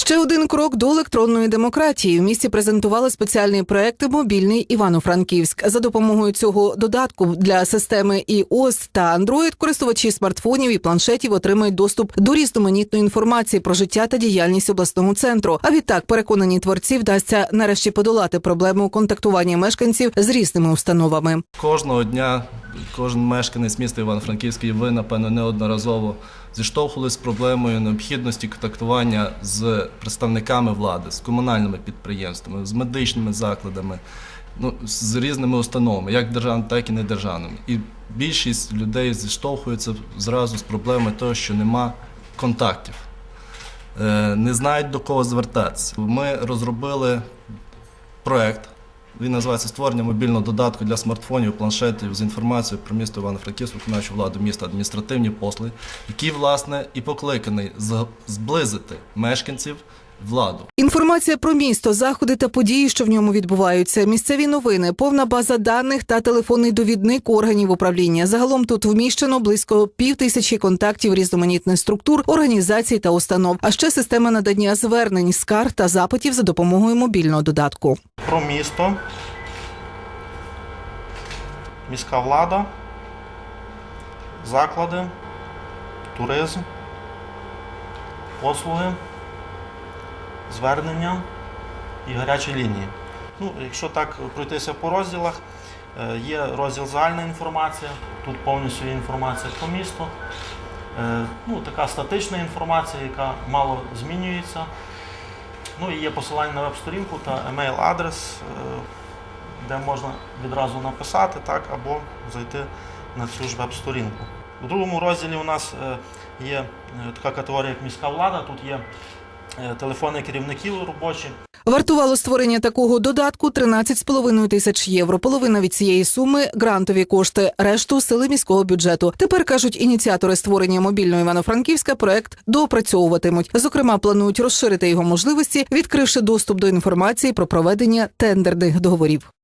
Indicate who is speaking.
Speaker 1: Ще один крок до електронної демократії. В місті презентували спеціальний проект Мобільний Івано-Франківськ. За допомогою цього додатку для системи iOS та Android користувачі смартфонів і планшетів отримають доступ до різноманітної інформації про життя та діяльність обласного центру. А відтак, переконані творці, вдасться нарешті подолати проблему контактування мешканців з різними установами.
Speaker 2: Кожного дня кожен мешканець міста Івано-Франківський, ви, напевно, неодноразово зіштовхувалися з проблемою необхідності контактування з представниками влади, з комунальними підприємствами, з медичними закладами, ну, з різними установами, як державними, так і недержавними. І більшість людей зіштовхується зразу з проблемою того, що нема контактів, Е, не знають до кого звертатися. Ми розробили проект. Він називається створення мобільного додатку для смартфонів, планшетів з інформацією про місто Івано-Франківськ, виконавчу владу міста, адміністративні послуги, який, власне, і покликаний зблизити мешканців владу.
Speaker 1: Інформація про місто, заходи та події, що в ньому відбуваються, місцеві новини, повна база даних та телефонний довідник органів управління. Загалом тут вміщено близько пів тисячі контактів різноманітних структур, організацій та установ. А ще система надання звернень, скарг та запитів за допомогою мобільного додатку.
Speaker 3: про місто, міська влада, заклади, туризм, послуги, звернення і гарячі лінії. Ну, якщо так пройтися по розділах, е, є розділ загальна інформація, тут повністю є інформація про місто. Е, Ну, така статична інформація, яка мало змінюється. Ну і є посилання на веб-сторінку та емейл-адрес, е, де можна відразу написати так, або зайти на цю ж веб-сторінку. У другому розділі у нас є така категорія, як міська влада. Тут є телефони керівників робочі.
Speaker 1: Вартувало створення такого додатку 13,5 тисяч євро. Половина від цієї суми грантові кошти, решту сили міського бюджету. Тепер кажуть ініціатори створення мобільного Івано-Франківська проект доопрацьовуватимуть. Зокрема, планують розширити його можливості, відкривши доступ до інформації про проведення тендерних договорів.